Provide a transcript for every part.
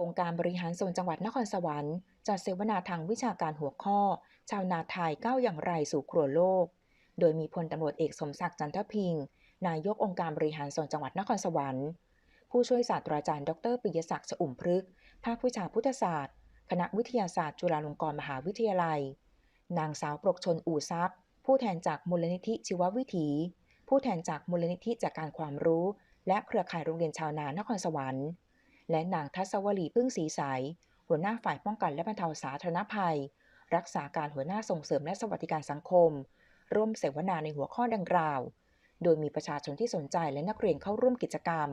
องค์การบริหารส่วนจังหวัดนครสวรรค์จัดเสวนาทางวิชาการหัวข้อ ชาวนาไทยก้าวอย่างไรสู่ครัวโลก โดยมีพลตำรวจเอกสมศักดิ์จันทพิงค์นายกองค์การบริหารส่วนจังหวัดนครสวรรค์ ผู้ช่วยศาสตราจารย์ดรปิยศักดิ์สอุ่มพฤกษ์ภาควิชาพุทธศาสตร์ คณะวิทยาศาสตร์จุฬาลงกรณ์มหาวิทยาลัย นางสาวปรกชนอู่ทรัพย์ ผู้แทนจากมูลนิธิชีววิถี ผู้แทนจากมูลนิธิจากการความรู้ และเครือข่ายโรงเรียนชาวนานครสวรรค์ และนางทัศวลีพึ่งศรีใส หัวหน้าฝ่ายป้องกันและบรรเทาสาธารณภัย รักษาการหัวหน้าส่งเสริมและสวัสดิการสังคม ร่วมเสวนาในหัวข้อดังกล่าว โดยมีประชาชนที่สนใจและนักเรียนเข้าร่วมกิจกรรม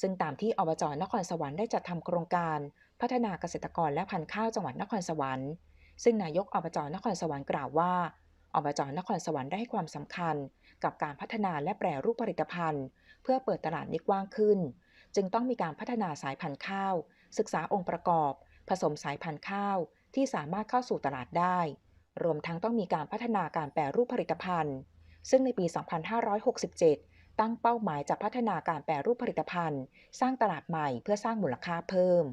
ซึ่งตามที่อบจนครสวรรค์ได้จัดทำโครงการ พัฒนาเกษตรกรและพันธุ์ข้าวจังหวัดนครสวรรค์ ซึ่งนายกอบจนครสวรรค์กล่าวว่าอบจนครสวรรค์ได้ให้ความสำคัญ กับการพัฒนาและแปรรูปผลิตภัณฑ์ เพื่อเปิดตลาดนี้กว้างขึ้น จึงต้องมีการพัฒนาสายพันธุ์ข้าว ศึกษาองค์ประกอบ ผสมสายพันธุ์ข้าว ที่สามารถเข้าสู่ตลาดได้ รวมทั้งต้องมีการพัฒนาการแปรรูปผลิตภัณฑ์ ซึ่งในปี 2567 ตั้งเป้าหมายจะพัฒนาการแปรรูปผลิตภัณฑ์ สร้างตลาดใหม่เพื่อสร้างมูลค่าเพิ่ม